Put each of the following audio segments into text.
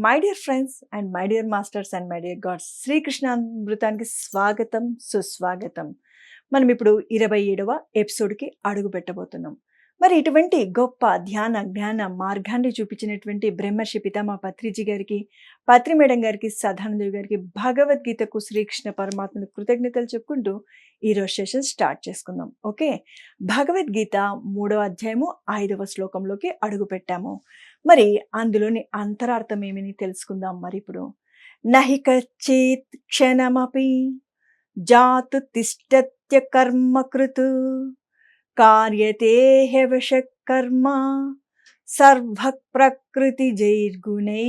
My dear friends and my dear masters and my dear gods శ్రీకృష్ణామృతానికి స్వాగతం సుస్వాగతం. మనం ఇప్పుడు ఇరవై ఏడవ ఎపిసోడ్కి అడుగు పెట్టబోతున్నాం. మరి ఇటువంటి గొప్ప ధ్యాన జ్ఞాన మార్గాన్ని చూపించినటువంటి బ్రహ్మర్షి పితామా పత్రిజీ గారికి పత్రి మేడం గారికి సదానందేవి గారికి భగవద్గీతకు శ్రీకృష్ణ పరమాత్మను కృతజ్ఞతలు చెప్పుకుంటూ ఈరోజు సెషన్ స్టార్ట్ చేసుకుందాం. ఓకే? భగవద్గీత మూడవ అధ్యాయము ఐదవ శ్లోకంలోకి అడుగు పెట్టాము. మరి అందులోని అంతరార్థం ఏమని తెలుసుకుందాం మరి ఇప్పుడు. నహి కచ్చిత్ క్షణమపి జాతు తిష్టత్య కర్మకృతు కార్యతే హ్యవశ కర్మ సర్వ ప్రకృతి జైర్గుణై.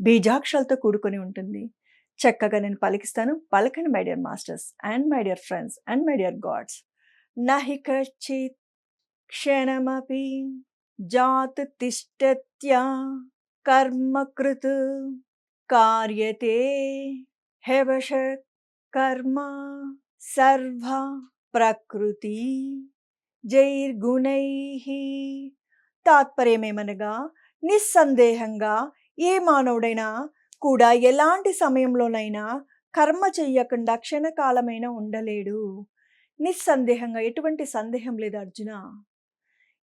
బీజాక్షరాలతో కూడుకొని ఉంటుంది. చక్కగా నేను పలికిస్తాను. పలకండి my dear masters and my dear friends and my dear gods నహి కచ్చిత్ క్షణమపి జాత్ తిష్టత్య కర్మకృత్ కార్యతే హెవశ కర్మ సర్వ ప్రకృతి జైర్గుణై తాత్పర్యమేమనగా నిస్సందేహంగా ఏ మానవుడైనా కూడా ఎలాంటి సమయంలోనైనా కర్మ చెయ్యకుండా క్షణకాలమైనా ఉండలేడు. నిస్సందేహంగా ఎటువంటి సందేహం లేదు అర్జున.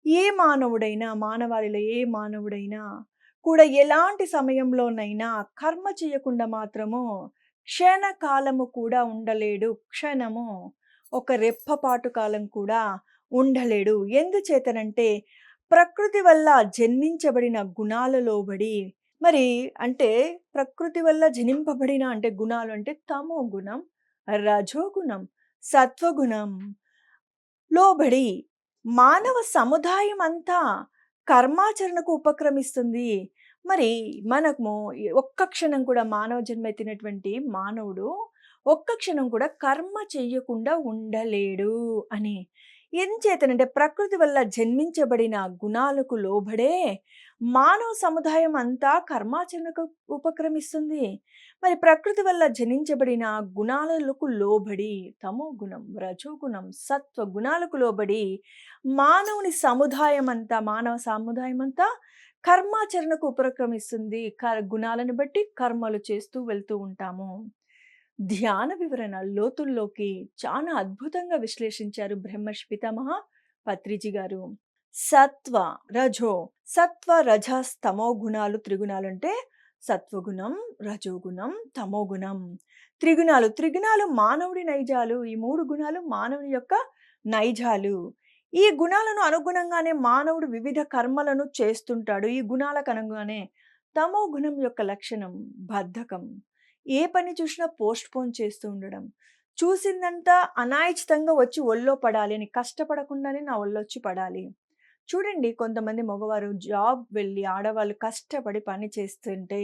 ఏ మానవుడైనా మానవాళిలో ఏ మానవుడైనా కూడా ఎలాంటి సమయంలోనైనా కర్మ చేయకుండా మాత్రము క్షణకాలము కూడా ఉండలేడు. క్షణము ఒక రెప్పపాటు కాలం కూడా ఉండలేడు. ఎందుచేతనంటే ప్రకృతి వల్ల జన్మించబడిన గుణాల లోబడి మరి అంటే ప్రకృతి వల్ల జనింపబడిన అంటే గుణాలు అంటే తమో గుణం రజోగుణం సత్వగుణం లోబడి మానవ సముదాయం అంతా కర్మాచరణకు ఉపక్రమిస్తుంది. మరి మనము ఒక్క క్షణం కూడా మానవ జన్మ ఎత్తినటువంటి మానవుడు ఒక్క క్షణం కూడా కర్మ చెయ్యకుండా ఉండలేడు అని. ఎంచేతనంటే ప్రకృతి వల్ల జన్మించబడిన గుణాలకు లోబడే మానవ సముదాయం అంతా కర్మాచరణకు ఉపక్రమిస్తుంది. మరి ప్రకృతి వల్ల జనించబడిన గుణాలకు లోబడి తమో గుణం రజోగుణం సత్వ గుణాలకు లోబడి మానవుని సముదాయం అంతా మానవ సముదాయం అంతా కర్మాచరణకు ఉపక్రమిస్తుంది. గుణాలను బట్టి కర్మలు చేస్తూ వెళ్తూ ఉంటాము. ధ్యాన వివరణ లోతుల్లోకి చాలా అద్భుతంగా విశ్లేషించారు బ్రహ్మష్ పితామహ పత్రిజీ గారు. సత్వ రజో. సత్వ రజ తమో గుణాలు త్రిగుణాలు అంటే సత్వగుణం రజోగుణం తమోగుణం. త్రిగుణాలు త్రిగుణాలు మానవుడి నైజాలు. ఈ మూడు గుణాలు మానవుని యొక్క నైజాలు. ఈ గుణాలను అనుగుణంగానే మానవుడు వివిధ కర్మలను చేస్తుంటాడు. ఈ గుణాలకు అనుగుణంగానే తమో గుణం యొక్క లక్షణం బద్ధకం. ఏ పని చూసినా పోస్ట్ పోన్ చేస్తూ ఉండడం. చూసిందంతా అనాయచితంగా వచ్చి ఒళ్ళో పడాలి అని కష్టపడకుండానే నా ఒళ్ళొచ్చి పడాలి. చూడండి కొంతమంది మగవారు జాబ్ వెళ్ళి ఆడవాళ్ళు కష్టపడి పని చేస్తుంటే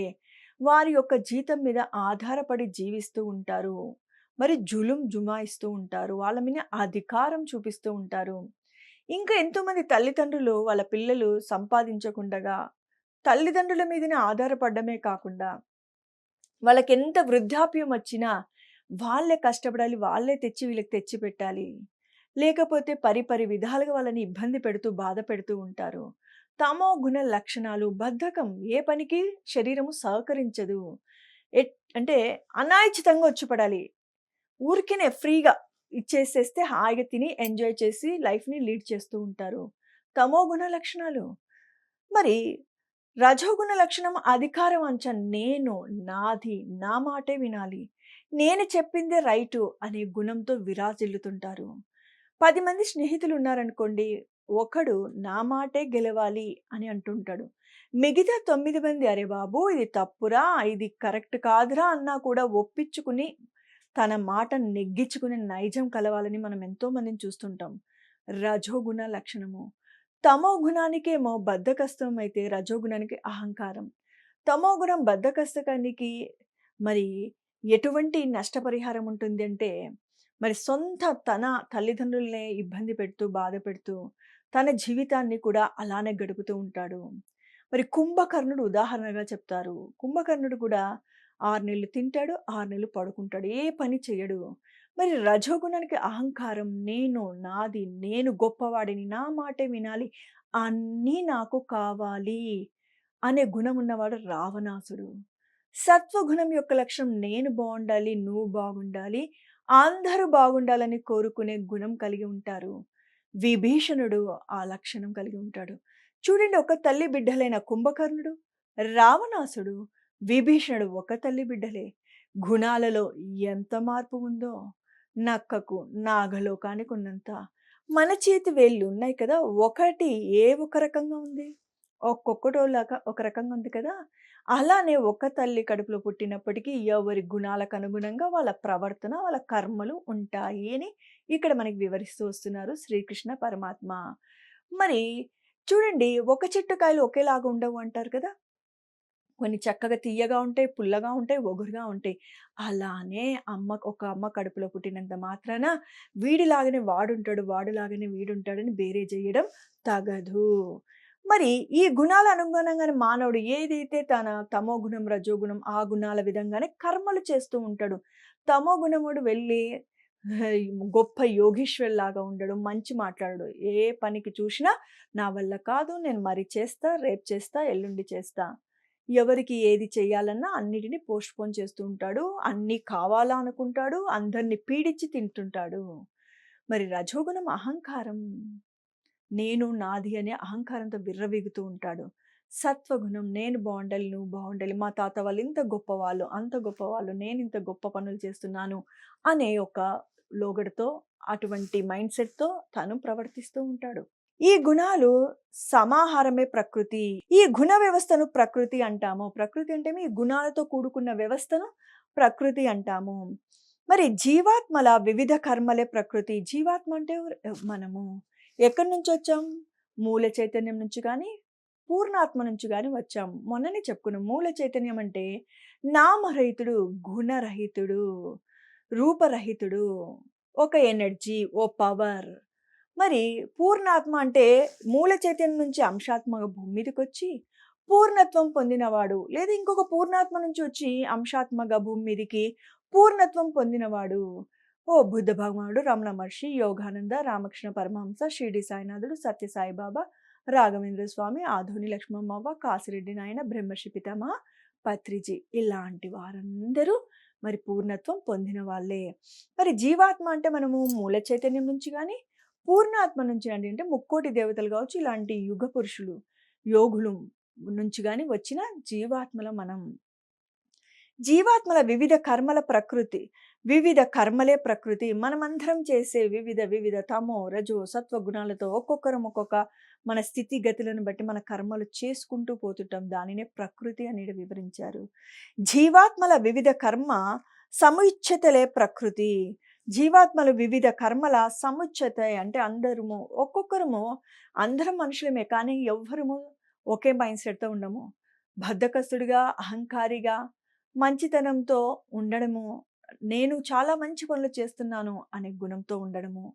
వారి యొక్క జీతం మీద ఆధారపడి జీవిస్తూ ఉంటారు. మరి జులుం జుమాయిస్తూ ఉంటారు. వాళ్ళ మీద అధికారం చూపిస్తూ ఉంటారు. ఇంకా ఎంతోమంది తల్లిదండ్రులు వాళ్ళ పిల్లలు సంపాదించకుండగా తల్లిదండ్రుల మీదనే ఆధారపడమే కాకుండా వాళ్ళకి ఎంత వృద్ధాప్యం వచ్చినా వాళ్ళే కష్టపడాలి వాళ్ళే తెచ్చి వీళ్ళకి తెచ్చి పెట్టాలి లేకపోతే పరిపరి విధాలుగా వాళ్ళని ఇబ్బంది పెడుతూ బాధ పెడుతూ ఉంటారు. తమో గుణ లక్షణాలు బద్ధకం ఏ పనికి శరీరము సహకరించదు. ఎట్ అంటే అనాయచితంగా వచ్చి పడాలి ఊరికేనే ఫ్రీగా ఇచ్చేసేస్తే హాయిగా తిని ఎంజాయ్ చేసి లైఫ్ని లీడ్ చేస్తూ ఉంటారు. తమో గుణ లక్షణాలు? మరి రజోగుణ లక్షణం అధికారం అంచ నేను నాది నా మాటే వినాలి. నేను చెప్పిందే రైటు అనే గుణంతో విరాజిల్లుతుంటారు. పది మంది స్నేహితులు ఉన్నారనుకోండి ఒకడు నా మాటే గెలవాలి అని అంటుంటాడు. మిగతా తొమ్మిది మంది అరే బాబు ఇది తప్పురా ఇది కరెక్ట్ కాదురా అన్నా కూడా ఒప్పించుకుని తన మాట నెగ్గించుకునే నైజం కలవాలని మనం ఎంతో మందిని చూస్తుంటాం. రజోగుణ లక్షణము. తమో గుణానికేమో బద్ధకస్తం అయితే రజోగుణానికి అహంకారం. తమో గుణం బద్ధకస్తకానికి మరి ఎటువంటి నష్టపరిహారం ఉంటుంది అంటే మరి సొంత తన తల్లిదండ్రులనే ఇబ్బంది పెడుతూ బాధ పెడుతూ తన జీవితాన్ని కూడా అలానే గడుపుతూ ఉంటాడు. మరి కుంభకర్ణుడు ఉదాహరణగా చెప్తారు. కుంభకర్ణుడు కూడా ఆరు నెలలు తింటాడు ఆరు నెలలు పడుకుంటాడు ఏ పని చేయడు. మరి రజోగుణానికి అహంకారం నేను నాది నేను గొప్పవాడిని నా మాటే వినాలి అన్నీ నాకు కావాలి అనే గుణం ఉన్నవాడు రావణాసుడు. సత్వగుణం యొక్క లక్ష్యం నేను బాగుండాలి నువ్వు బాగుండాలి, అందరూ బాగుండాలని కోరుకునే గుణం కలిగి ఉంటారు. విభీషణుడు ఆ లక్షణం కలిగి ఉంటాడు. చూడండి ఒక తల్లి బిడ్డలైన కుంభకర్ణుడు, రావణాసుడు, విభీషణుడు ఒక తల్లి బిడ్డలే. గుణాలలో ఎంత మార్పు ఉందో నక్కకు, నాగలోకానికి ఉన్నంత. మన చేతి వేళ్ళు ఉన్నాయి కదా! ఒకటి ఏ ఒక రకంగా ఉంది. ఒక్కొక్కటోలాగా ఒక రకంగా ఉంది కదా! అలానే ఒక తల్లి కడుపులో పుట్టినప్పటికీ ఎవరి గుణాలకు అనుగుణంగా వాళ్ళ ప్రవర్తన, వాళ్ళ కర్మలు ఉంటాయి అని ఇక్కడ మనకి వివరిస్తూ వస్తున్నారు శ్రీకృష్ణ పరమాత్మ. మరి చూడండి ఒక చెట్టు కాయలు ఒకేలాగా ఉండవు అంటారు కదా! కొన్ని చక్కగా తియ్యగా ఉంటాయి, పుల్లగా ఉంటాయి, ఒగురుగా ఉంటాయి. అలానే అమ్మ ఒక అమ్మ కడుపులో పుట్టినంత మాత్రాన వీడిలాగానే వాడుంటాడు, వాడులాగానే వీడుంటాడని బేరే చేయడం తగదు. మరి ఈ గుణాల అనుగుణంగానే మానవుడు ఏదైతే తన తమో గుణం, రజో గుణం ఆ గుణాల విధంగానే కర్మలు చేస్తూ ఉంటాడు. తమో గుణముడు వెళ్ళి గొప్ప యోగీశ్వరులాగా ఉండడు, మంచి మాట్లాడడు. ఏ పనికి చూసినా నా వల్ల కాదు, నేను మరి చేస్తా, రేపు చేస్తా, ఎల్లుండి చేస్తా. ఎవరికి ఏది చేయాలన్నా అన్నిటిని పోస్ట్‌పోన్ చేస్తూ ఉంటాడు. అన్నీ కావాలా అనుకుంటాడు. అందరిని పీడించి తింటుంటాడు. మరి రజోగుణం అహంకారం. నేను, నాది అనే అహంకారంతో విర్రవీగుతూ ఉంటాడు. సత్వగుణం నేను బాగుండాలి నువ్వు బాగుండాలి మా తాత వాళ్ళు ఇంత గొప్పవాళ్ళు, అంత గొప్పవాళ్ళు, నేను ఇంత గొప్ప పనులు చేస్తున్నాను అనే ఒక లోగడతో, అటువంటి మైండ్ సెట్తో తను ప్రవర్తిస్తూ ఉంటాడు. ఈ గుణాలు సమాహారమే ప్రకృతి. ఈ గుణ వ్యవస్థను ప్రకృతి అంటాము. ప్రకృతి అంటే ఈ గుణాలతో కూడుకున్న వ్యవస్థను ప్రకృతి అంటాము. మరి జీవాత్మల వివిధ కర్మలే ప్రకృతి. జీవాత్మ అంటే మనము. ఎక్కడి నుంచి వచ్చాం మూల చైతన్యం నుంచి కానీ పూర్ణాత్మ నుంచి కానీ వచ్చాం. మొన్ననే చెప్పుకున్నాం. మూల చైతన్యం అంటే నామరహితుడు, గుణరహితుడు, రూపరహితుడు. ఒక ఎనర్జీ, ఓ పవర్. మరి పూర్ణాత్మ అంటే మూల చైతన్యం నుంచి అంశాత్మగా భూమి మీదకొచ్చి పూర్ణత్వం పొందినవాడు. లేదా ఇంకొక పూర్ణాత్మ నుంచి వచ్చి అంశాత్మగా భూమి మీదకి పూర్ణత్వం పొందినవాడు. ఓ బుద్ధ భగవానుడు, రమణ మహర్షి, యోగానంద, రామకృష్ణ పరమహంస, షిరిడి సాయినాథుడు, సత్య సాయిబాబా, రాఘవేంద్ర స్వామి, ఆధోని లక్ష్మమ్మవ్వ, కాసిరెడ్డి నాయన, బ్రహ్మర్షి పితామహ, పత్రిజీ ఇలాంటి వారందరూ మరి పూర్ణత్వం పొందిన వాళ్ళే. మరి జీవాత్మ అంటే మనము మూల చైతన్యం నుంచి కానీ పూర్ణాత్మ నుంచి అండి అంటే ముక్కోటి దేవతలు కావచ్చు, ఇలాంటి యుగ పురుషులు, యోగులు నుంచి కానీ వచ్చిన జీవాత్మల మనం. జీవాత్మల వివిధ కర్మల ప్రకృతి. వివిధ కర్మలే ప్రకృతి. మనమందరం చేసే వివిధ వివిధ తమో, రజో, సత్వ గుణాలతో ఒక్కొక్కరం ఒక్కొక్క మన స్థితిగతులను బట్టి మన కర్మలు చేసుకుంటూ పోతుంటాం. దానినే ప్రకృతి అని వివరించారు. జీవాత్మల వివిధ కర్మ సముచ్చతలే ప్రకృతి. జీవాత్మలు వివిధ కర్మల సముచ్చత అంటే అందరము ఒక్కొక్కరము అందరం మనుషులమే. కానీ ఎవ్వరము ఒకే మైండ్‌సెట్‌తో ఉండము. బద్ధకస్తుడిగా, అహంకారిగా, మంచితనంతో ఉండడము, నేను చాలా మంచి పనులు చేస్తున్నాను అనే గుణంతో ఉండడము.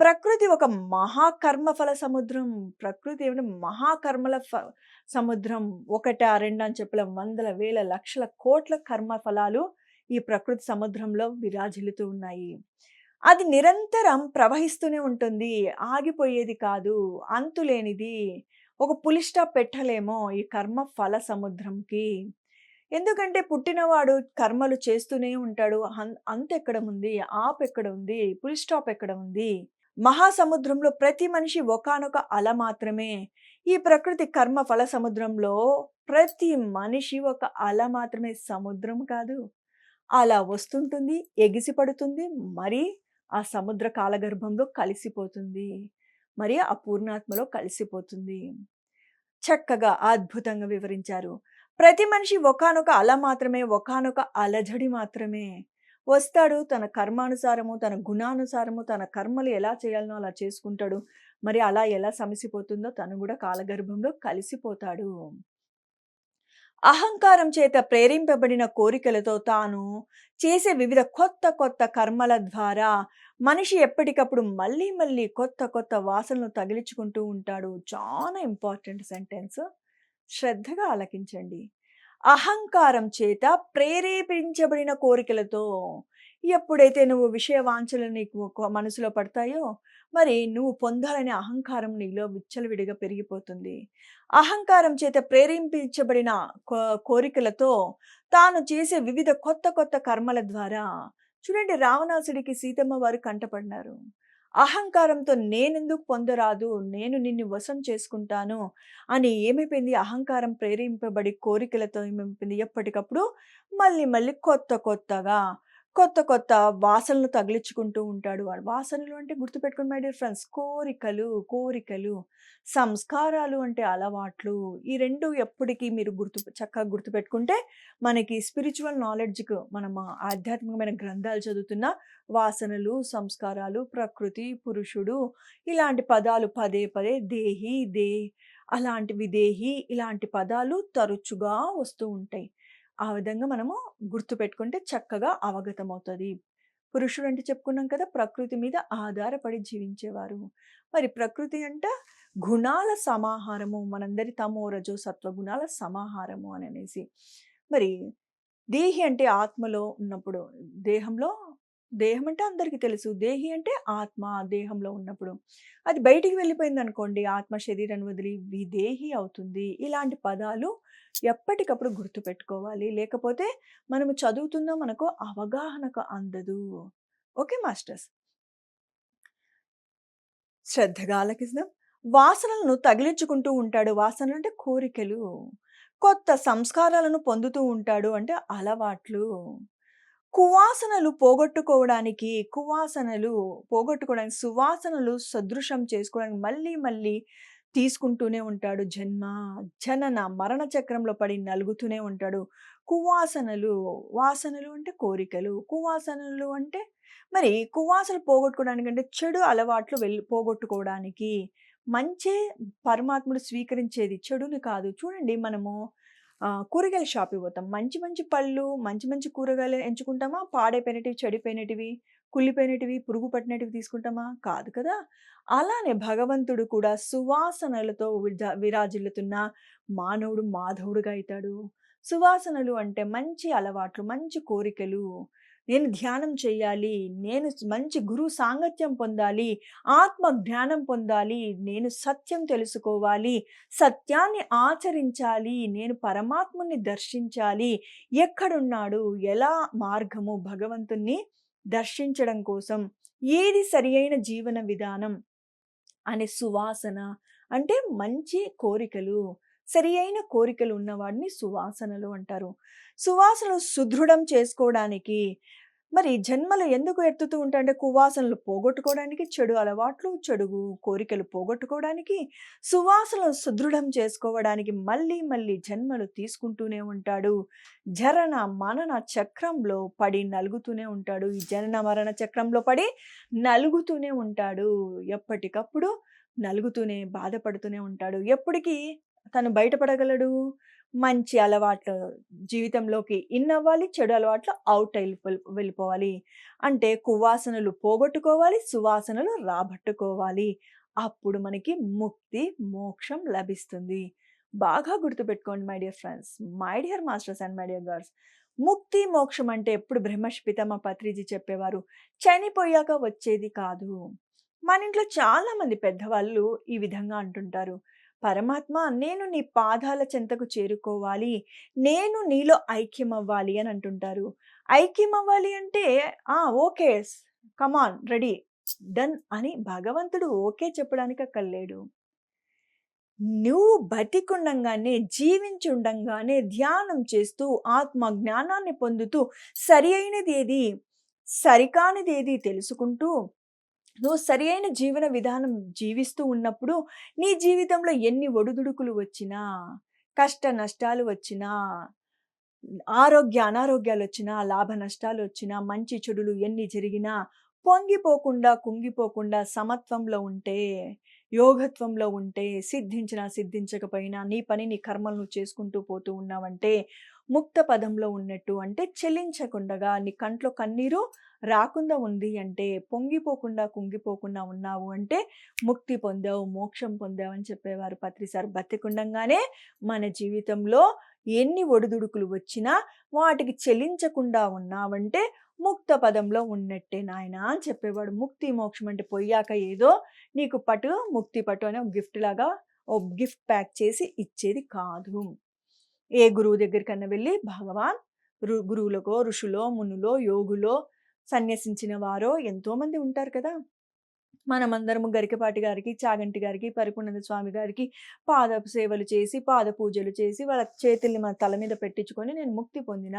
ప్రకృతి ఒక మహాకర్మఫల సముద్రం. ప్రకృతి ఏమిటి మహాకర్మల ఫ సముద్రం. ఒకటా, రెండు అని చెప్పిన వందల, వేల, లక్షల, కోట్ల కర్మ ఫలాలు ఈ ప్రకృతి సముద్రంలో విరాజిల్లుతూ ఉన్నాయి. అది నిరంతరం ప్రవహిస్తూనే ఉంటుంది. ఆగిపోయేది కాదు. అంతులేనిది. ఒక పులి పెట్టలేమో ఈ కర్మ ఫల సముద్రంకి. ఎందుకంటే పుట్టినవాడు కర్మలు చేస్తూనే ఉంటాడు. అంత ఎక్కడ ఉంది? ఆప్ ఎక్కడ ఉంది? పుల్ స్టాప్ ఎక్కడ ఉంది? మహాసముద్రంలో ప్రతి మనిషి ఒకానొక అల మాత్రమే. ఈ ప్రకృతి కర్మ ఫల సముద్రంలో ప్రతి మనిషి ఒక అల మాత్రమే. సముద్రం కాదు. అలా వస్తుంటుంది, ఎగిసిపడుతుంది, మరి ఆ సముద్ర కాలగర్భంలో కలిసిపోతుంది. మరి ఆ పూర్ణాత్మలో కలిసిపోతుంది. చక్కగా అద్భుతంగా వివరించారు. ప్రతి మనిషి ఒకానొక అల మాత్రమే. ఒకానొక అలజడి మాత్రమే. వస్తాడు తన కర్మానుసారము, తన గుణానుసారము తన కర్మలు ఎలా చేయాలనో అలా చేసుకుంటాడు. మరి అలా ఎలా సమసిపోతుందో తను కూడా కాలగర్భంలో కలిసిపోతాడు. అహంకారం చేత ప్రేరింపబడిన కోరికలతో తాను చేసే వివిధ కొత్త కొత్త కర్మల ద్వారా మనిషి ఎప్పటికప్పుడు మళ్ళీ మళ్ళీ కొత్త కొత్త వాసనలు తగిలించుకుంటూ ఉంటాడు. చాలా ఇంపార్టెంట్ సెంటెన్స్. శ్రద్ధగా ఆలకించండి. అహంకారం చేత ప్రేరేపించబడిన కోరికలతో ఎప్పుడైతే నువ్వు విషయవాంఛలు నీకు మనసులో పడతాయో మరి నువ్వు పొందాలనే అహంకారం నీలో విచ్చలవిడిగా పెరిగిపోతుంది అహంకారం చేత ప్రేరేపించబడిన కో- కోరికలతో తాను చేసే వివిధ కొత్త కొత్త కర్మల ద్వారా చూడండి రావణాసుడికి సీతమ్మ వారు కంటపడినారు అహంకారంతో నేనెందుకు పొందరాదు? నేను నిన్ను వశం చేసుకుంటాను అని ఏమైపోయింది? అహంకారం ప్రేరేపింపబడి కోరికలతో ఏమైపోయింది? ఎప్పటికప్పుడు మళ్ళీ మళ్ళీ కొత్త కొత్తగా కొత్త కొత్త వాసనలు తగిలించుకుంటూ ఉంటాడు వాడు. వాసనలు అంటే గుర్తుపెట్టుకుని మై డియర్ ఫ్రెండ్స్ కోరికలు కోరికలు సంస్కారాలు అంటే అలవాట్లు. ఈ రెండు ఎప్పటికీ మీరు గుర్తు చక్కగా గుర్తుపెట్టుకుంటే మనకి స్పిరిచువల్ నాలెడ్జ్కు మనం ఆధ్యాత్మికమైన గ్రంథాలు చదువుతున్న వాసనలు సంస్కారాలు ప్రకృతి పురుషుడు ఇలాంటి పదాలు పదే పదే దేహి దే అలాంటి విదేహి ఇలాంటి పదాలు తరచుగా వస్తూ ఉంటాయి. ఆ విధంగా మనము గుర్తుపెట్టుకుంటే చక్కగా అవగతమవుతుంది. పురుషుడు అంటే చెప్పుకున్నాం కదా! ప్రకృతి మీద ఆధారపడి జీవించేవారు. మరి ప్రకృతి అంట గుణాల సమాహారము మనందరి తమో రజో సత్వ గుణాల సమాహారము అని అనేసి. మరి దేహి అంటే ఆత్మలో ఉన్నప్పుడు దేహంలో దేహం అంటే అందరికీ తెలుసు. దేహి అంటే ఆత్మ దేహంలో ఉన్నప్పుడు. అది బయటికి వెళ్ళిపోయింది అనుకోండి ఆత్మ శరీరాన్ని వదిలి విదేహి అవుతుంది. ఇలాంటి పదాలు ఎప్పటికప్పుడు గుర్తుపెట్టుకోవాలి. లేకపోతే మనము చదువుతున్నా మనకు అవగాహనకు అందదు. Okay masters? శ్రద్ధగా ఆలకిస్తాం వాసనలను తగిలించుకుంటూ ఉంటాడు. వాసనలు అంటే కోరికలు. కొత్త సంస్కారాలను పొందుతూ ఉంటాడు. అంటే అలవాట్లు. కువాసనలు పోగొట్టుకోవడానికి కువాసనలు పోగొట్టుకోవడానికి సువాసనలు సదృశం చేసుకోవడానికి మళ్ళీ మళ్ళీ తీసుకుంటూనే ఉంటాడు. జన్మ జనన మరణ చక్రంలో పడి నలుగుతూనే ఉంటాడు. కువాసనలు వాసనలు అంటే కోరికలు. కువాసనలు అంటే మరి కువాసనలు పోగొట్టుకోవడానికి అంటే చెడు అలవాట్లు వెళ్ళి పోగొట్టుకోవడానికి మంచి పరమాత్ముడు స్వీకరించేది. చెడుని కాదు. చూడండి మనము కూరగాయల షాప్కి పోతాం. మంచి మంచి పళ్ళు మంచి మంచి కూరగాయలు ఎంచుకుంటామా? పాడైపోయినటివి చెడిపోయినటివి కుళ్ళిపోయినటివి పురుగు పట్టినటివి తీసుకుంటామా? కాదు కదా! అలానే భగవంతుడు కూడా సువాసనలతో విజ- విరాజిల్లుతున్న మానవుడు మాధవుడుగా అవుతాడు సువాసనలు అంటే మంచి అలవాట్లు మంచి కోరికలు. నేను ధ్యానం చేయాలి నేను మంచి గురువు సాంగత్యం పొందాలి ఆత్మ జ్ఞానం పొందాలి నేను సత్యం తెలుసుకోవాలి సత్యాన్ని ఆచరించాలి నేను పరమాత్ముని దర్శించాలి. ఎక్కడున్నాడు ఎలా మార్గము భగవంతుణ్ణి దర్శించడం కోసం ఏది సరి అయిన జీవన విధానం అనే సువాసన అంటే మంచి కోరికలు సరి అయిన కోరికలు ఉన్నవాడిని సువాసనలు అంటారు. సువాసనలు సుదృఢం చేసుకోవడానికి మరి జన్మలు ఎందుకు ఎత్తుతూ ఉంటాయంటే కువాసనలు పోగొట్టుకోవడానికి చెడు అలవాట్లు చెడు కోరికలు పోగొట్టుకోవడానికి సువాసనలు సుదృఢం చేసుకోవడానికి మళ్ళీ మళ్ళీ జన్మలు తీసుకుంటూనే ఉంటాడు. జరణ మనన చక్రంలో పడి నలుగుతూనే ఉంటాడు. ఈ జనన మరణ చక్రంలో పడి నలుగుతూనే ఉంటాడు. ఎప్పటికప్పుడు నలుగుతూనే బాధపడుతూనే ఉంటాడు. ఎప్పటికీ తను బయటపడగలడు? మంచి అలవాట్లు జీవితంలోకి ఇన్ అవ్వాలి చెడు అలవాట్లు అవుట్ వెళ్ళిపోవాలి. అంటే కువాసనలు పోగొట్టుకోవాలి సువాసనలు రాబట్టుకోవాలి. అప్పుడు మనకి ముక్తి మోక్షం లభిస్తుంది. బాగా గుర్తుపెట్టుకోండి my dear friends. My dear masters and my dear girls. ముక్తి మోక్షం అంటే ఎప్పుడు బ్రహ్మర్షి పితామ పత్రిజీ చెప్పేవారు. చనిపోయాక వచ్చేది కాదు. మన ఇంట్లో చాలామంది పెద్దవాళ్ళు ఈ విధంగా అంటుంటారు. పరమాత్మ నేను నీ పాదాల చెంతకు చేరుకోవాలి. నేను నీలో ఐక్యం అవ్వాలి అని అంటుంటారు. ఐక్యం అవ్వాలి అంటే ఆ ఓకే కమాన్ రెడీ డన్ అని భగవంతుడు ఓకే చెప్పడానికి అక్కడ లేడు నువ్వు బతికుండంగానే జీవించుండంగానే ధ్యానం చేస్తూ ఆత్మ జ్ఞానాన్ని పొందుతూ సరి అయినది ఏది? సరికానిది ఏది? తెలుసుకుంటూ నువ్వు సరి అయిన జీవన విధానం జీవిస్తూ ఉన్నప్పుడు నీ జీవితంలో ఎన్ని ఒడుదుడుకులు వచ్చినా కష్ట నష్టాలు వచ్చినా ఆరోగ్య అనారోగ్యాలు వచ్చినా లాభ నష్టాలు వచ్చినా మంచి చెడులు ఎన్ని జరిగినా పొంగిపోకుండా కుంగిపోకుండా సమత్వంలో ఉంటే యోగత్వంలో ఉంటే సిద్ధించినా సిద్ధించకపోయినా నీ పని నీ కర్మలను చేసుకుంటూ పోతూ ఉన్నావంటే ముక్త పదంలో ఉన్నట్టు అంటే చెల్లించకుండగా నీ కంట్లో కన్నీరు రాకుండా ఉంది అంటే పొంగిపోకుండా కుంగిపోకుండా ఉన్నావు అంటే ముక్తి పొందావు మోక్షం పొందావు అని చెప్పేవారు పత్రిసారు బతికుండంగానే మన జీవితంలో ఎన్ని ఒడిదుడుకులు వచ్చినా వాటికి చెలించకుండా ఉన్నావంటే ముక్త పదంలో ఉన్నట్టే నాయన అని చెప్పేవాడు. ముక్తి మోక్షం అంటే పోయాక ఏదో నీకు పటు ముక్తి పటు అనే ఒక గిఫ్ట్ లాగా ఓ గిఫ్ట్ ప్యాక్ చేసి ఇచ్చేది కాదు. ఏ గురువు దగ్గరికన్నా వెళ్ళి భగవాన్ గురువులకో ఋషులో మునులో యోగులో సన్యసించిన వారో ఎంతోమంది ఉంటారు కదా! మనమందరము గరికపాటి గారికి చాగంటి గారికి పరిపూర్ణంద స్వామి గారికి పాద సేవలు చేసి పాద పూజలు చేసి వాళ్ళ చేతుల్ని మన తల మీద పెట్టించుకొని నేను ముక్తి పొందిన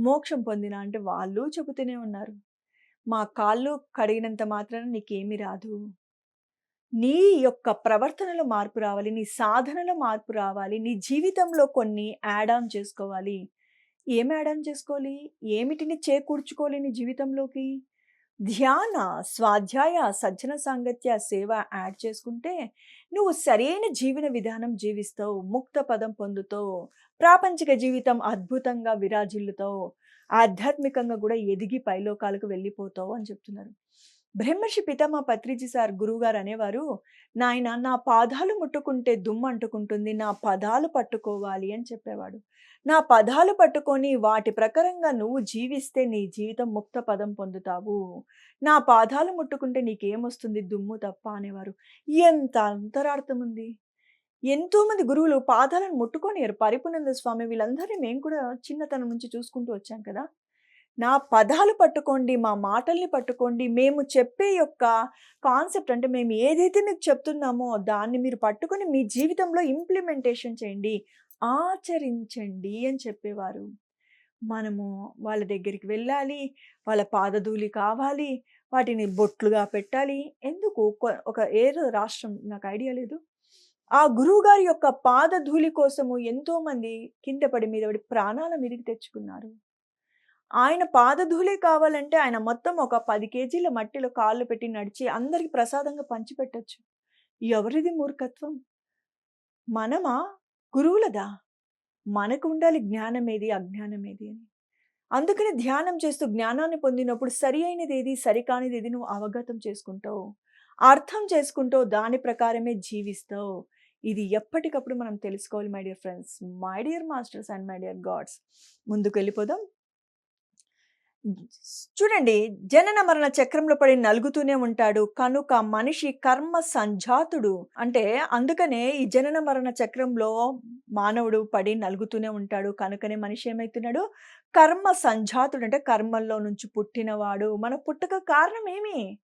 మోక్షం పొందిన అంటే వాళ్ళు చెబుతూనే ఉన్నారు. మా కాళ్ళు కడిగినంత మాత్రాన నీకేమీ రాదు. నీ యొక్క ప్రవర్తనలో మార్పు రావాలి నీ సాధనలో మార్పు రావాలి నీ జీవితంలో కొన్ని యాడ్ ఆన్ చేసుకోవాలి. ఏం యాడ్ ఆన్ చేసుకోవాలి? ఏమిటిని చేకూర్చుకోవాలి నీ జీవితంలోకి? ధ్యాన స్వాధ్యాయ సజ్జన సాంగత్య సేవ యాడ్ చేసుకుంటే నువ్వు సరైన జీవన విధానం జీవిస్తావు ముక్త పదం పొందుతావు ప్రాపంచిక జీవితం అద్భుతంగా విరాజిల్లుతావు ఆధ్యాత్మికంగా కూడా ఎదిగి పైలోకాలకు వెళ్ళిపోతావు అని చెప్తున్నారు. బ్రహ్మర్షి పితామా పత్రిజీ సార్ గురువుగారు అనేవారు నాయన నా పాదాలు ముట్టుకుంటే దుమ్ము అంటుకుంటుంది నా పదాలు పట్టుకోవాలి అని చెప్పేవాడు. నా పదాలు పట్టుకొని వాటి ప్రకారంగా నువ్వు జీవిస్తే నీ జీవితం ముక్త పదం పొందుతావు. నా పాదాలు ముట్టుకుంటే నీకేమొస్తుంది దుమ్ము తప్ప అనేవారు. ఎంత అంతరార్థం ఉంది. ఎంతోమంది గురువులు పాదాలను ముట్టుకొని పరిపూర్ణంద స్వామి వీళ్ళందరినీ మేము కూడా చిన్నతనం నుంచి చూసుకుంటూ వచ్చాం కదా. నా పదాలు పట్టుకోండి మా మాటల్ని పట్టుకోండి మేము చెప్పే యొక్క కాన్సెప్ట్ అంటే మేము ఏదైతే మీకు చెప్తున్నామో దాన్ని మీరు పట్టుకొని మీ జీవితంలో ఇంప్లిమెంటేషన్ చేయండి ఆచరించండి అని చెప్పేవారు. మనము వాళ్ళ దగ్గరికి వెళ్ళాలి వాళ్ళ పాదధూళి కావాలి వాటిని బొట్లుగా పెట్టాలి. ఎందుకు? ఒక ఏదో రాష్ట్రం నాకు ఐడియా లేదు. ఆ గురువు గారి యొక్క పాదధూళి కోసము ఎంతోమంది కింద పడి మీద పడి ప్రాణాల మీదకి తెచ్చుకున్నారు. ఆయన పాదధూలే కావాలంటే ఆయన మొత్తం ఒక పది కేజీల మట్టిలో కాళ్ళు పెట్టి నడిచి అందరికి ప్రసాదంగా పంచిపెట్టచ్చు. ఎవరిది మూర్ఖత్వం? మనమా? గురువులదా? మనకు ఉండాలి జ్ఞానం ఏది అజ్ఞానం ఏది అని. అందుకని ధ్యానం చేస్తూ జ్ఞానాన్ని పొందినప్పుడు సరి అయినది ఏది సరికానిది ఏది నువ్వు అవగతం చేసుకుంటావు. అర్థం చేసుకుంటావు దాని ప్రకారమే జీవిస్తావు. ఇది ఎప్పటికప్పుడు మనం తెలుసుకోవాలి my dear friends my dear masters and my dear gods ముందుకు వెళ్ళిపోదాం చూడండి జనన మరణ చక్రంలో పడి నలుగుతూనే ఉంటాడు. కనుక మనిషి కర్మ సంజాతుడు. అంటే అందుకనే ఈ జనన మరణ చక్రంలో మానవుడు పడి నలుగుతూనే ఉంటాడు. కనుకనే మనిషి ఏమవుతున్నాడు కర్మ సంజాతుడు. అంటే కర్మల్లో నుంచి పుట్టినవాడు. మన పుట్టుక కారణం ఏమి?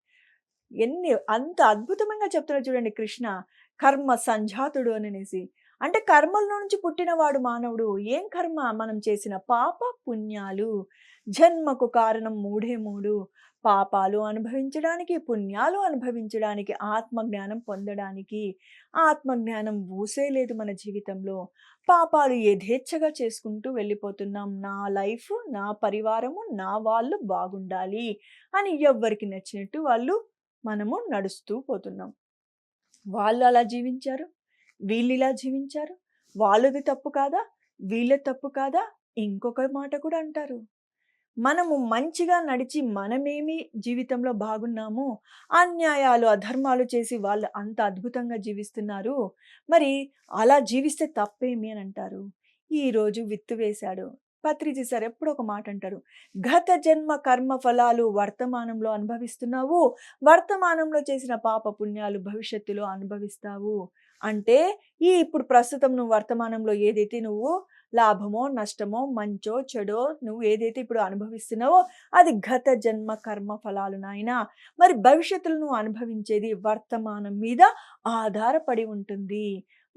ఎన్ని అంత అద్భుతంగా చెప్తున్నాడు చూడండి కృష్ణ. కర్మ సంజాతుడు అని అనేసి. అంటే కర్మల్లో నుంచి పుట్టినవాడు మానవుడు. ఏం కర్మ మనం చేసిన? పాప పుణ్యాలు. జన్మకు కారణం మూడే మూడు. పాపాలు అనుభవించడానికి పుణ్యాలు అనుభవించడానికి ఆత్మజ్ఞానం పొందడానికి. ఆత్మజ్ఞానం ఊసే లేదు మన జీవితంలో. పాపాలు యథేచ్ఛగా చేసుకుంటూ వెళ్ళిపోతున్నాం. నా లైఫ్ నా పరివారము నా వాళ్ళు బాగుండాలి అని ఎవ్వరికి నచ్చినట్టు వాళ్ళు మనము నడుస్తూ పోతున్నాం. వాళ్ళు అలా జీవించారు. వీళ్ళు ఇలా జీవించారు. వాళ్ళది తప్పు కాదా? వీళ్ళ తప్పు కాదా? ఇంకొక మాట కూడా అంటారు. మనము మంచిగా నడిచి మనమేమి జీవితంలో బాగున్నాము అన్యాయాలు అధర్మాలు చేసి వాళ్ళు అంత అద్భుతంగా జీవిస్తున్నారు. మరి అలా జీవిస్తే తప్పేమి అని అంటారు? ఈరోజు విత్తు వేశాడు. పత్రిజీ సార్ ఎప్పుడు ఒక మాట అంటారు. గత జన్మ కర్మ ఫలాలు వర్తమానంలో అనుభవిస్తున్నావు. వర్తమానంలో చేసిన పాప పుణ్యాలు భవిష్యత్తులో అనుభవిస్తావు. అంటే ఈ ఇప్పుడు ప్రస్తుతం నువ్వు వర్తమానంలో ఏదైతే నువ్వు లాభమో నష్టమో మంచో చెడో నువ్వు ఏదైతే ఇప్పుడు అనుభవిస్తున్నావో అది గత జన్మ కర్మ ఫలాలు నాయన. మరి భవిష్యత్తులో నువ్వు అనుభవించేది వర్తమానం మీద ఆధారపడి ఉంటుంది.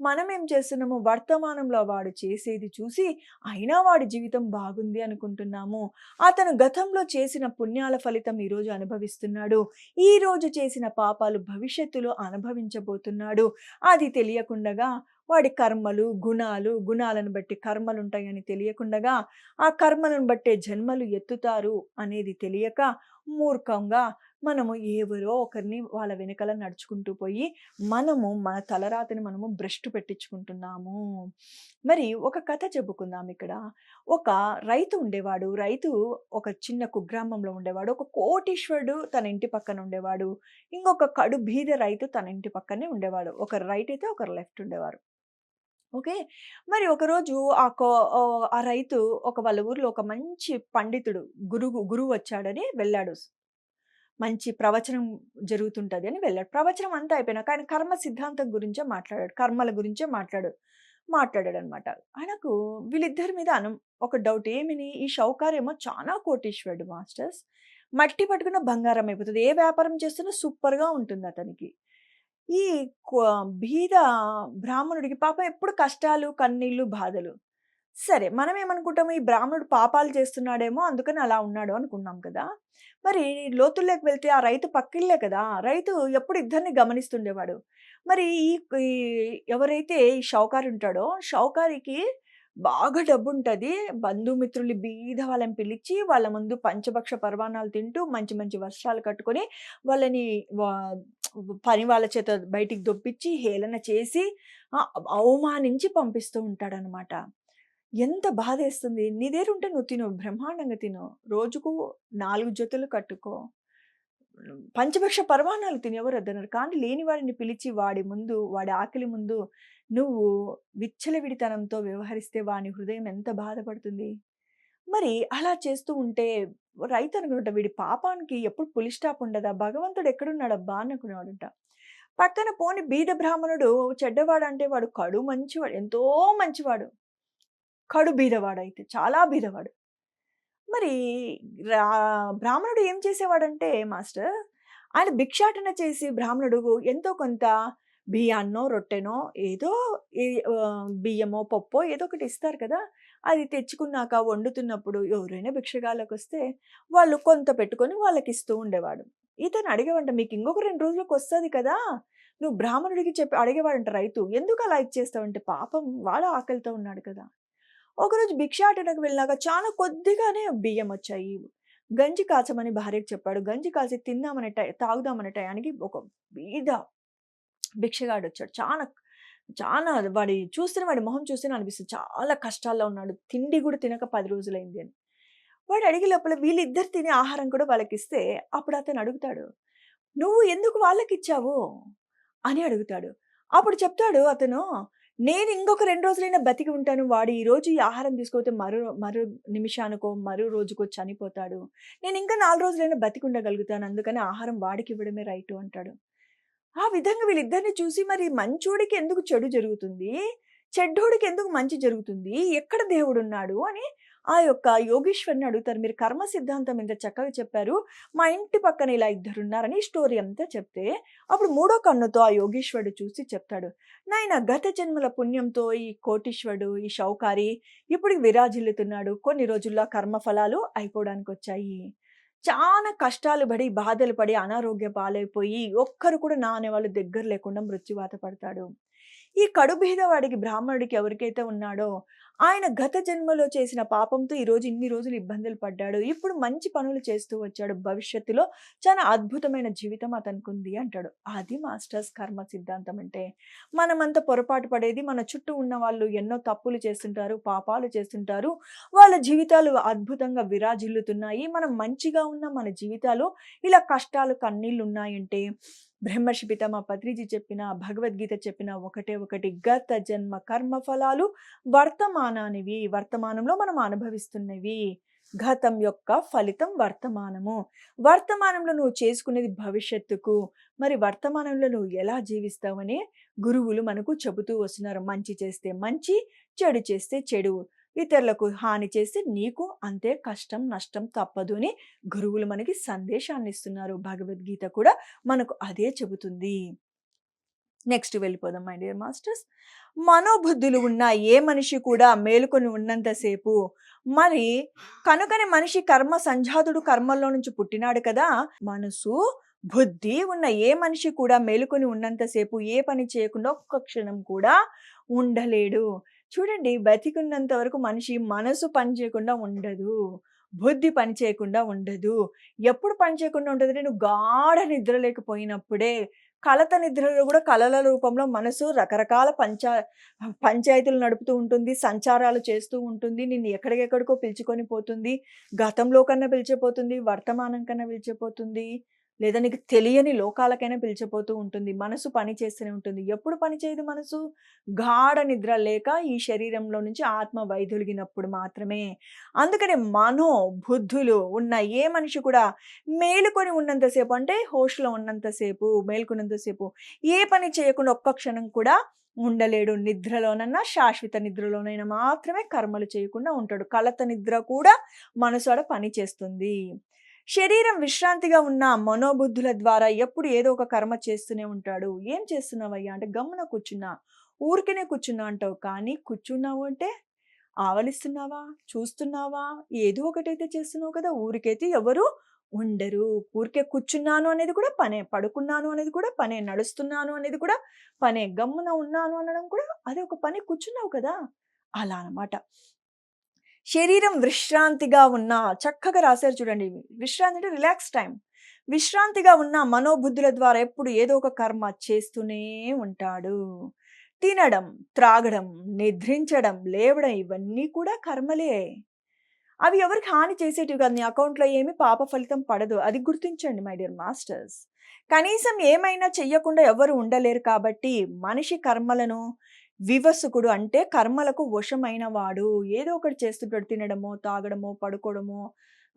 మనం ఏం చేస్తున్నాము వర్తమానంలో వాడు చేసేది చూసి అయినా వాడి జీవితం బాగుంది అనుకుంటున్నాము. అతను గతంలో చేసిన పుణ్యాల ఫలితం ఈరోజు అనుభవిస్తున్నాడు. ఈరోజు చేసిన పాపాలు భవిష్యత్తులో అనుభవించబోతున్నాడు. అది తెలియకుండగా వాడి కర్మలు గుణాలు గుణాలను బట్టి కర్మలు ఉంటాయని తెలియకుండగా ఆ కర్మలను బట్టే జన్మలు ఎత్తుతారు అనేది తెలియక మూర్ఖంగా మనము ఎవరో ఒకరిని వాళ్ళ వెనకల నడుచుకుంటూ పోయి మనము మన తలరాతని మనము భ్రష్టు పెట్టించుకుంటున్నాము మరి ఒక కథ చెప్పుకుందాం ఇక్కడ ఒక రైతు ఉండేవాడు రైతు ఒక చిన్న కుగ్రామంలో ఉండేవాడు ఒక కోటీశ్వరుడు తన ఇంటి పక్కన ఉండేవాడు ఇంకొక కడు బీద రైతు తన ఇంటి పక్కనే ఉండేవాడు ఒకరు రైట్ అయితే ఒకరు లెఫ్ట్ ఉండేవారు ఓకే. మరి ఒకరోజు ఆ కో ఆ రైతు ఒక వాళ్ళ ఊర్లో ఒక మంచి పండితుడు గురువు వచ్చాడని వెళ్ళాడు. మంచి ప్రవచనం జరుగుతుంటుంది అని వెళ్ళాడు. ప్రవచనం అంతా అయిపోయినాక ఆయన కర్మ సిద్ధాంతం గురించే మాట్లాడాడు. కర్మల గురించే మాట్లాడు అనమాట ఆయనకు వీళ్ళిద్దరి మీద అను ఒక డౌట్ ఏమిని ఈ షౌకార్ ఏమో చాలా కోటీశ్వరుడు మాస్టర్స్. మట్టి పట్టుకున్న బంగారం అయిపోతుంది ఏ వ్యాపారం చేస్తున్నా సూపర్‌గా ఉంటుంది అతనికి. ఈ బీద బ్రాహ్మణుడికి పాపం ఎప్పుడు కష్టాలు, కన్నీళ్ళు, బాధలు. సరే మనం ఏమనుకుంటాము ఈ బ్రాహ్మణుడు పాపాలు చేస్తున్నాడేమో అందుకని అలా ఉన్నాడు అనుకున్నాం కదా! మరి లోతుల్లోకి వెళ్తే ఆ రైతు పక్కిళ్ళే కదా! రైతు ఎప్పుడు ఇద్దరిని గమనిస్తుండేవాడు. మరి ఈ ఎవరైతే ఈ షౌకారి ఉంటాడో షౌకారికి బాగా డబ్బు ఉంటుంది బంధుమిత్రులు బీద వాళ్ళని పిలిచి వాళ్ళ ముందు పంచభక్ష పర్వాణాలు తింటూ మంచి మంచి వర్షాలు కట్టుకొని వాళ్ళని పని వాళ్ళ చేత బయటికి దొప్పించి హేళన చేసి అవమానించి పంపిస్తూ ఉంటాడనమాట. ఎంత బాధేస్తుంది. నీ దగ్గరుంటే నువ్వు తిను. బ్రహ్మాండంగా తిను. రోజుకు నాలుగు జతలు కట్టుకో. పంచభక్ష పరమాన్నాలు ఎవరు వద్దన్నారు కానీ లేని వాడిని పిలిచి వాడి ముందు, వాడి ఆకలి ముందు నువ్వు విచ్చలవిడితనంతో వ్యవహరిస్తే వాని హృదయం ఎంత బాధపడుతుంది. మరి అలా చేస్తూ ఉంటే రైతు అనుకున్నట వీడి పాపానికి ఎప్పుడు పులి స్టాప్ ఉండదా? భగవంతుడు ఎక్కడున్నాడబ్బా అనుకునేవాడుంట పక్కన పోని బీద బ్రాహ్మణుడు చెడ్డవాడు అంటే వాడు కడు మంచివాడు. ఎంతో మంచివాడు. కడు బీదవాడు అయితే చాలా బీదవాడు. మరి రా బ్రాహ్మణుడు ఏం చేసేవాడంటే మాస్టర్ ఆయన భిక్షాటన చేసి బ్రాహ్మణుడు ఎంతో కొంత బియ్యాన్నో, రొట్టెనో ఏదో బియ్యమో, పప్పో ఏదో ఒకటి ఇస్తారు కదా! అది తెచ్చుకున్నాక వండుతున్నప్పుడు ఎవరైనా భిక్షగాళ్ళకొస్తే వాళ్ళు కొంత పెట్టుకొని వాళ్ళకి ఇస్తూ ఉండేవాడు. ఇతను అడిగేవంట మీకు ఇంకొక రెండు రోజులకు వస్తుంది కదా! నువ్వు బ్రాహ్మణుడికి చెప్పి అడిగేవాడంట రైతు. ఎందుకు అలా ఇచ్చేస్తావంటే పాపం వాడు ఆకలితో ఉన్నాడు కదా! ఒకరోజు భిక్షాటనకు వెళ్ళినాక చాలా కొద్దిగానే బియ్యం వచ్చాయి. గంజి కాచమని భార్యకి చెప్పాడు. గంజి కాచి తిందామనే టై తాగుదామనే టయానికి ఒక బీద భిక్షగాడొచ్చాడు. చాలా చాలా వాడి చూస్తున్న వాడి మొహం చూస్తేనే అనిపిస్తుంది. చాలా కష్టాల్లో ఉన్నాడు. తిండి కూడా తినక పది రోజులైంది అని. వాడు అడిగే లోపల వీళ్ళిద్దరు తినే ఆహారం కూడా వాళ్ళకి ఇస్తే అప్పుడు అతను అడుగుతాడు. "నువ్వు ఎందుకు వాళ్ళకి ఇచ్చావు అని అడుగుతాడు. అప్పుడు చెప్తాడు అతను, "నేను ఇంకొక రెండు రోజులైనా బతికి ఉంటాను. వాడు ఈరోజు ఈ ఆహారం తీసుకోతే మరో మరో నిమిషానికో, మరో రోజుకో చనిపోతాడు. నేను ఇంకా నాలుగు రోజులైనా బతికి ఉండగలుగుతాను. అందుకని ఆహారం వాడికి ఇవ్వడమే రైటు" అంటాడు. ఆ విధంగా వీళ్ళిద్దరిని చూసి మరి మంచోడికి ఎందుకు చెడు జరుగుతుంది? చెడ్డోడికి ఎందుకు మంచి జరుగుతుంది? ఎక్కడ దేవుడున్నాడు? అని ఆ యొక్క యోగేశ్వరిని అడుగుతారు. మీరు కర్మ సిద్ధాంతం ఇంత చక్కగా చెప్పారు. మా ఇంటి పక్కన ఇలా ఇద్దరున్నారని స్టోరీ అంతా చెప్తే, అప్పుడు మూడో కన్నుతో ఆ యోగీశ్వరుడు చూసి చెప్తాడు. నాయనా గత జన్మల పుణ్యంతో ఈ కోటీశ్వరుడు, ఈ షౌకారి ఇప్పుడు విరాజిల్లుతున్నాడు. కొన్ని రోజుల్లో కర్మఫలాలు కర్మ ఫలాలు చాలా కష్టాలు పడి, బాధలు పడి, అనారోగ్య పాలైపోయి ఒక్కరు కూడా నానే వాళ్ళు దగ్గర లేకుండా మృత్యువాత పడతాడు. ఈ కడు బీదవాడికి బ్రాహ్మణుడికి ఎవరికైతే ఉన్నాడో ఆయన గత జన్మలో చేసిన పాపంతో ఈరోజు ఇన్ని రోజులు ఇబ్బందులు పడ్డాడు. ఇప్పుడు మంచి పనులు చేస్తూ వచ్చాడు. భవిష్యత్తులో చాలా అద్భుతమైన జీవితం అతనికుంది అంటాడు. అది మాస్టర్స్ కర్మ సిద్ధాంతం అంటే. మనమంతా పొరపాటు పడేది మన చుట్టూ ఉన్న వాళ్ళు ఎన్నో తప్పులు చేస్తుంటారు, పాపాలు చేస్తుంటారు. వాళ్ళ జీవితాలు అద్భుతంగా విరాజిల్లుతున్నాయి. మనం మంచిగా ఉన్న మన జీవితాలు ఇలా కష్టాలు, కన్నీళ్ళు ఉన్నాయంటే బ్రహ్మర్షి పితామహ పత్రిజీ చెప్పిన, భగవద్గీత చెప్పిన ఒకటే ఒకటి గత జన్మ కర్మ ఫలాలు వర్తమానానివి. వర్తమానంలో మనం అనుభవిస్తున్నవి. గతం యొక్క ఫలితం వర్తమానము. వర్తమానంలో నువ్వు చేసుకునేది భవిష్యత్తుకు. మరి వర్తమానంలో నువ్వు ఎలా జీవిస్తావని గురువులు మనకు చెబుతూ వస్తున్నారు. మంచి చేస్తే మంచి, చెడు చేస్తే చెడు. ఇతరులకు హాని చేస్తే నీకు అంతే కష్టం, నష్టం తప్పదు అని గురువులు మనకి సందేశాన్ని ఇస్తున్నారు. భగవద్గీత కూడా మనకు అదే చెబుతుంది. నెక్స్ట్ వెళ్ళిపోదాం మై డియర్ మాస్టర్స్. మనోబుద్ధులు ఉన్న ఏ మనిషి కూడా మేలుకొని ఉన్నంతసేపు మరి కనుకనే మనిషి కర్మ సంజాతుడు కర్మల్లో నుంచి పుట్టినాడు కదా! మనసు, బుద్ధి ఉన్న ఏ మనిషి కూడా మేలుకొని ఉన్నంతసేపు ఏ పని చేయకుండా ఒక్క క్షణం కూడా ఉండలేడు. చూడండి బతికున్నంత వరకు మనిషి మనసు పని చేయకుండా ఉండదు. బుద్ధి పని చేయకుండా ఉండదు. ఎప్పుడు పని చేయకుండా ఉంటుంది నేను గాఢ నిద్రలేకపోయినప్పుడే. కలత నిద్రలో కూడా కలల రూపంలో మనసు రకరకాల పంచా పంచాయతీలు నడుపుతూ ఉంటుంది. సంచారాలు చేస్తూ ఉంటుంది. నిన్ను ఎక్కడికెక్కడికో పిలుచుకొని పోతుంది. గతంలో కన్నా పిలిచిపోతుంది. వర్తమానం కన్నా పిలిచిపోతుంది. లేదా నీకు తెలియని లోకాలకైనా పిలిచిపోతూ ఉంటుంది. మనసు పని చేస్తూనే ఉంటుంది. ఎప్పుడు పని చేయదు మనసు? గాఢ నిద్ర లేక ఈ శరీరంలో నుంచి ఆత్మ వైదొలిగినప్పుడు మాత్రమే. అందుకనే మనో, బుద్ధులు ఉన్న ఏ మనిషి కూడా మేలుకొని ఉన్నంతసేపు అంటే హోష్‌లో ఉన్నంతసేపు మేల్కొన్నంతసేపు ఏ పని చేయకుండా ఒక్క క్షణం కూడా ఉండలేడు. నిద్రలోనన్నా, శాశ్వత నిద్రలోనైనా మాత్రమే కర్మలు చేయకుండా ఉంటాడు. కలత నిద్ర కూడా మనసు ఆడ పనిచేస్తుంది శరీరం విశ్రాంతిగా ఉన్న మనోబుద్ధుల ద్వారా ఎప్పుడు ఏదో ఒక కర్మ చేస్తూనే ఉంటాడు. ఏం చేస్తున్నావయ్యా? అంటే గమ్మున కూర్చున్నా. ఊరికనే కూర్చున్నా అంటావు. కానీ కూర్చున్నావు అంటే ఆవలిస్తున్నావా? చూస్తున్నావా? ఏదో ఒకటైతే చేస్తున్నావు కదా! ఊరికైతే ఎవరు ఉండరు. ఊరికే కూర్చున్నాను అనేది కూడా పనే. పడుకున్నాను అనేది కూడా పనే. నడుస్తున్నాను అనేది కూడా పనే. గమ్మున ఉన్నాను అనడం కూడా అదే ఒక పని. కూర్చున్నావు కదా! అలా అన్నమాట. శరీరం విశ్రాంతిగా ఉన్న చక్కగా రాశారు చూడండి. విశ్రాంతి అంటే రిలాక్స్ టైం విశ్రాంతిగా ఉన్న మనోబుద్ధుల ద్వారా ఎప్పుడు ఏదో ఒక కర్మ చేస్తూనే ఉంటాడు. తినడం, త్రాగడం, నిద్రించడం, లేవడం ఇవన్నీ కూడా కర్మలే. అవి ఎవరికి హాని చేసేటివి కాదు. నీ అకౌంట్‌లో ఏమి పాప ఫలితం పడదు. అది గుర్తించండి మై డియర్ మాస్టర్స్. కనీసం ఏమైనా చెయ్యకుండా ఎవ్వరు ఉండలేరు కాబట్టి మనిషి కర్మలను వివసుకుడు అంటే కర్మలకు వశమైన వాడు. ఏదో ఒకటి చేస్తుంటాడు. తినడమో, తాగడమో, పడుకోవడమో,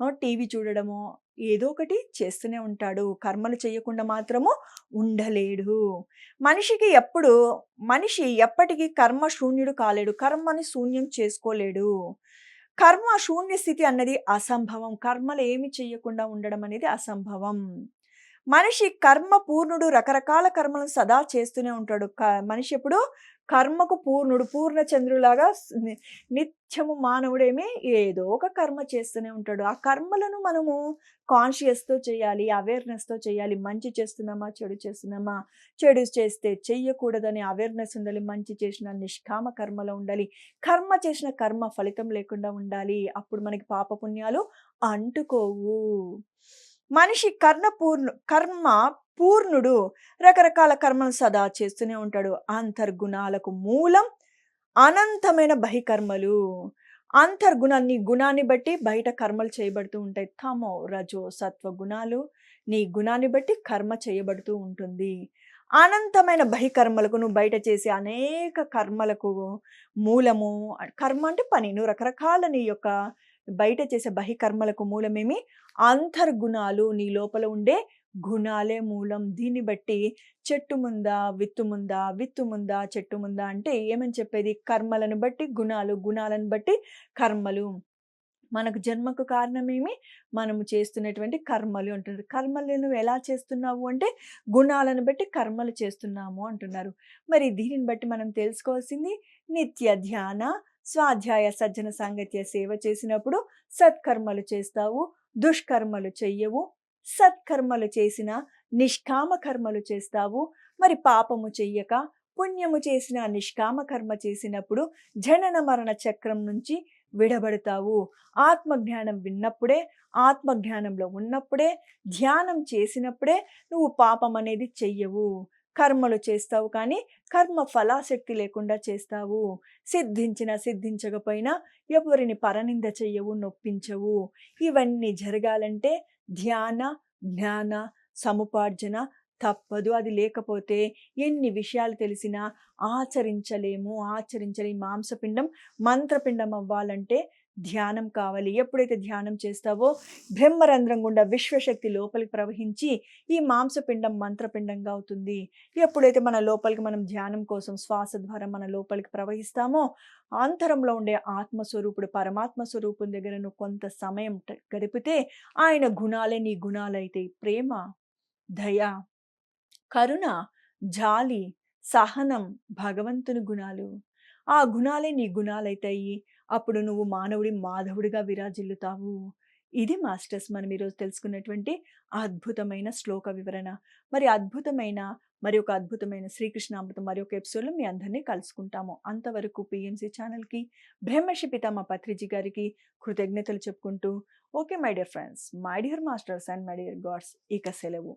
టీవీ చూడడమో ఏదో ఒకటి చేస్తూనే ఉంటాడు. కర్మలు చేయకుండా మాత్రము ఉండలేడు. మనిషికి ఎప్పుడు మనిషి ఎప్పటికీ కర్మ శూన్యుడు కాలేడు. కర్మని శూన్యం చేసుకోలేడు. కర్మ శూన్య స్థితి అన్నది అసంభవం. కర్మలు ఏమి చేయకుండా ఉండడం అనేది అసంభవం. మనిషి కర్మ పూర్ణుడు. రకరకాల కర్మలను సదా చేస్తూనే ఉంటాడు. క మనిషి ఎప్పుడు కర్మకు పూర్ణుడు. పూర్ణ చంద్రులాగా నిత్యము మానవుడేమి ఏదో ఒక కర్మ చేస్తూనే ఉంటాడు. ఆ కర్మలను మనము కాన్షియస్‌తో చేయాలి. అవేర్‌నెస్‌తో చేయాలి. మంచి చేస్తున్నామా? చెడు చేస్తున్నామా? చెడు చేస్తే చెయ్యకూడదని అవేర్‌నెస్ ఉండాలి. మంచి చేసిన నిష్కామ కర్మలో ఉండాలి. కర్మ చేసిన కర్మ ఫలితం లేకుండా ఉండాలి. అప్పుడు మనకి పాపపుణ్యాలు అంటుకోవు. మనిషి కర్ణ పూర్ణ కర్మ పూర్ణుడు. రకరకాల కర్మలు సదా చేస్తూనే ఉంటాడు. అంతర్గుణాలకు మూలం అనంతమైన బహికర్మలు. అంతర్గుణాన్ని నీ గుణాన్ని బట్టి బయట కర్మలు చేయబడుతూ ఉంటాయి. తమో, రజో, సత్వ గుణాలు నీ గుణాన్ని బట్టి కర్మ చేయబడుతూ ఉంటుంది. అనంతమైన బహికర్మలకు నువ్వు బయట చేసే అనేక కర్మలకు మూలము కర్మ అంటే పని. నువ్వు రకరకాల నీ యొక్క బయట చేసే బహికర్మలకు మూలమేమి అంతర్గుణాలు. నీ లోపల ఉండే గుణాలే మూలం. దీన్ని బట్టి చెట్టు ముందా, విత్తు ముందా, విత్తు ముందా, చెట్టు ముందా అంటే ఏమని చెప్పేది? కర్మలను బట్టి గుణాలు, గుణాలను బట్టి కర్మలు. మనకు జన్మకు కారణమేమి? మనము చేస్తున్నటువంటి కర్మలు అంటున్నారు. కర్మలు నువ్వు ఎలా చేస్తున్నావు అంటే గుణాలను బట్టి కర్మలు చేస్తున్నాము అంటున్నారు. మరి దీనిని బట్టి మనం తెలుసుకోవాల్సింది నిత్య ధ్యాన, స్వాధ్యాయ, సజ్జన సాంగత్య సేవ చేసినప్పుడు సత్కర్మలు చేస్తావు. దుష్కర్మలు చెయ్యవు. సత్కర్మలు చేసిన నిష్కామ కర్మలు చేస్తావు. మరి పాపము చెయ్యక పుణ్యము చేసిన నిష్కామ కర్మ చేసినప్పుడు జనన మరణ చక్రం నుంచి విడబడతావు. ఆత్మజ్ఞానం విన్నప్పుడే, ఆత్మజ్ఞానంలో ఉన్నప్పుడే, ధ్యానం చేసినప్పుడే నువ్వు పాపం అనేది చెయ్యవు. కర్మలు చేస్తావు కానీ కర్మ ఫలాశక్తి లేకుండా చేస్తావు. సిద్ధించినా, సిద్ధించకపోయినా ఎవరిని పరనింద చెయ్యవు, నొప్పించవు. ఇవన్నీ జరగాలంటే ధ్యాన, జ్ఞాన, సముపార్జన తప్పదు. అది లేకపోతే ఎన్ని విషయాలు తెలిసినా ఆచరించలేము. ఆచరించలే మాంసపిండం మంత్రపిండం అవ్వాలంటే ధ్యానం కావాలి. ఎప్పుడైతే ధ్యానం చేస్తావో బ్రహ్మరంధ్రం గుండా విశ్వశక్తి లోపలికి ప్రవహించి ఈ మాంసపిండం మంత్రపిండంగా అవుతుంది. ఎప్పుడైతే మన లోపలికి మనం ధ్యానం కోసం శ్వాస ద్వారా మన లోపలికి ప్రవహిస్తామో అంతరంలో ఉండే ఆత్మస్వరూపుడు పరమాత్మ స్వరూపం దగ్గర నువ్వు కొంత సమయం గడిపితే ఆయన గుణాలే నీ గుణాలైతే ప్రేమ, దయ, కరుణ, జాలి, సహనం భగవంతుని గుణాలు. ఆ గుణాలే నీ గుణాలైతాయి. అప్పుడు నువ్వు మానవుడి మాధవుడిగా విరాజిల్లుతావు. ఇది మాస్టర్స్ మనం ఈరోజు తెలుసుకున్నటువంటి అద్భుతమైన శ్లోక వివరణ. మరి అద్భుతమైన మరి ఒక అద్భుతమైన శ్రీకృష్ణామృతం మరి ఒక ఎపిసోడ్‌లో మీ అందరిని కలుసుకుంటాము. అంతవరకు పిఎంసీ ఛానల్‌కి, బ్రహ్మర్షి పితామహ పత్రిజీ గారికి కృతజ్ఞతలు చెప్పుకుంటూ okay my dear friends, my dear masters and my dear gods ఇక సెలవు.